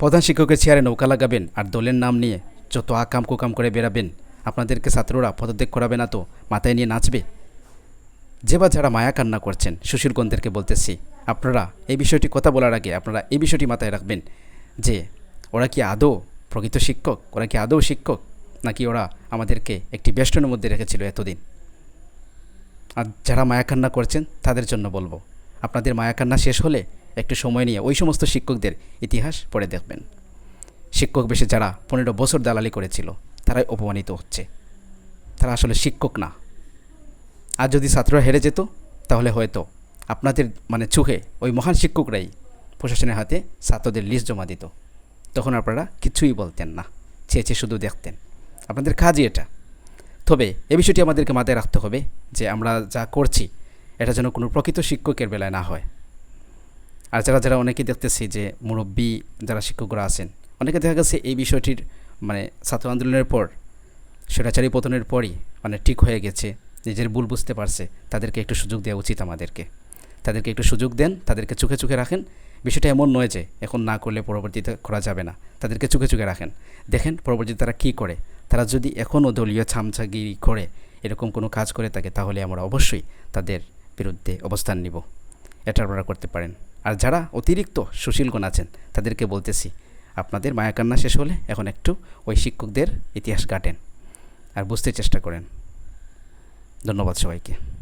প্রধান শিক্ষকের চেয়ারে নৌকা লাগাবেন আর দলের নাম নিয়ে যত আকাম কুকাম করে বেরাবেন আপনাদেরকে ছাত্ররা পদত্যাগ করাবে না তো মাথায় নিয়ে নাচবে। যে বা যারা মায়া কান্না করছেন সুশীলগণদেরকে বলতেছি, আপনারা এই বিষয়টি কথা বলার আগে আপনারা এই বিষয়টি মাথায় রাখবেন যে ওরা কি আদৌ প্রকৃত শিক্ষক? ওরা কি আদৌ শিক্ষক? নাকি ওরা আমাদেরকে একটি বেষ্টনের মধ্যে রেখেছিল এতদিন? আর যারা মায়াকান্না করছেন, তাদের জন্য বলব, আপনাদের মায়াকান্না শেষ হলে একটু সময় নিয়ে ওই সমস্ত শিক্ষকদের ইতিহাস পড়ে দেখবেন। শিক্ষক বেশে যারা পনেরো বছর দালালি করেছিল, তারাই অপমানিত হচ্ছে। তারা আসলে শিক্ষক না। আর যদি ছাত্ররা হেরে যেত, তাহলে হয়তো আপনাদের মানে চোখে ওই মহান শিক্ষকরাই প্রশাসনের হাতে ছাত্রদের লিস্ট জমা দিত। তখন আপনারা কিছুই বলতেন না, চেয়ে চেয়ে শুধু দেখতেন। আপনাদের কাজই এটা। তবে এ বিষয়টি আমাদেরকে মাথায় রাখতে হবে যে আমরা যা করছি, এটা যেন কোনো প্রকৃত শিক্ষকের বেলায় না হয়। আর যারা যারা অনেকে দেখতেছি যে মুরব্বী যারা শিক্ষকরা আছেন, অনেকে দেখা গেছে এই বিষয়টির মানে ছাত্র আন্দোলনের পর, স্বৈরাচারী পতনের পরই মানে ঠিক হয়ে গেছে, নিজের ভুল বুঝতে পারছে, তাদেরকে একটু সুযোগ দেওয়া উচিত আমাদেরকে। তাদেরকে একটু সুযোগ দেন, তাদেরকে চোখে চোখে রাখেন। বিষয়টা এমন নয় যে এখন না করলে পরবর্তীতে করা যাবে না। তাদেরকে চোখে চোখে রাখেন। দেখেন পরবর্তীতে তারা কী করে? তারা যদি এখনও দলীয় ছামছাগিরি করে, এরকম কোনো কাজ করে থাকে, তাহলে আমরা অবশ্যই তাদের বিরুদ্ধে অবস্থান নিব। এটা আপনারা করতে পারেন। আর যারা অতিরিক্ত সুশীলগণ আছেন, তাদেরকে বলতেছি, আপনাদের মায়াকান্না শেষ হলে এখন একটু ওই শিক্ষকদের ইতিহাস কাটেন আর বুঝতে চেষ্টা করেন। ধন্যবাদ সবাইকে।